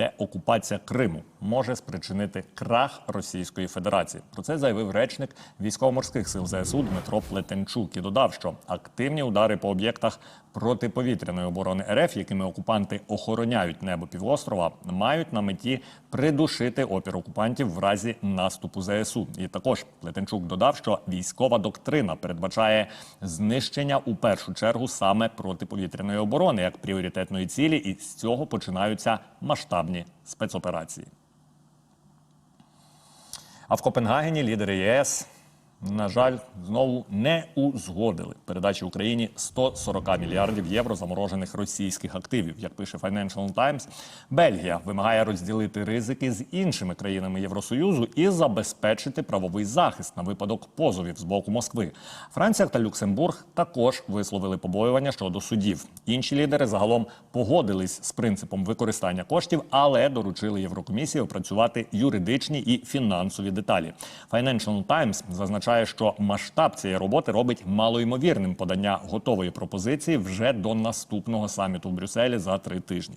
деокупація Криму може спричинити крах Російської Федерації. Про це заявив речник військово-морських сил ЗСУ Дмитро Плетенчук і додав, що активні удари по об'єктах протиповітряної оборони РФ, якими окупанти охороняють небо півострова, мають на меті придушити опір окупантів в разі наступу ЗСУ. І також Плетенчук додав, що військова доктрина передбачає знищення у першу чергу саме протиповітряної оборони як пріоритетної цілі, і з цього починаються масштабні спецоперації. А в Копенгагені лідери ЄС, на жаль, знову не узгодили передачі Україні 140 мільярдів євро заморожених російських активів. Як пише Financial Times, Бельгія вимагає розділити ризики з іншими країнами Євросоюзу і забезпечити правовий захист на випадок позовів з боку Москви. Франція та Люксембург також висловили побоювання щодо судів. Інші лідери загалом погодились з принципом використання коштів, але доручили Єврокомісії опрацювати юридичні і фінансові деталі. Financial Times зазначає, що масштаб цієї роботи робить малоймовірним подання готової пропозиції вже до наступного саміту в Брюсселі за три тижні.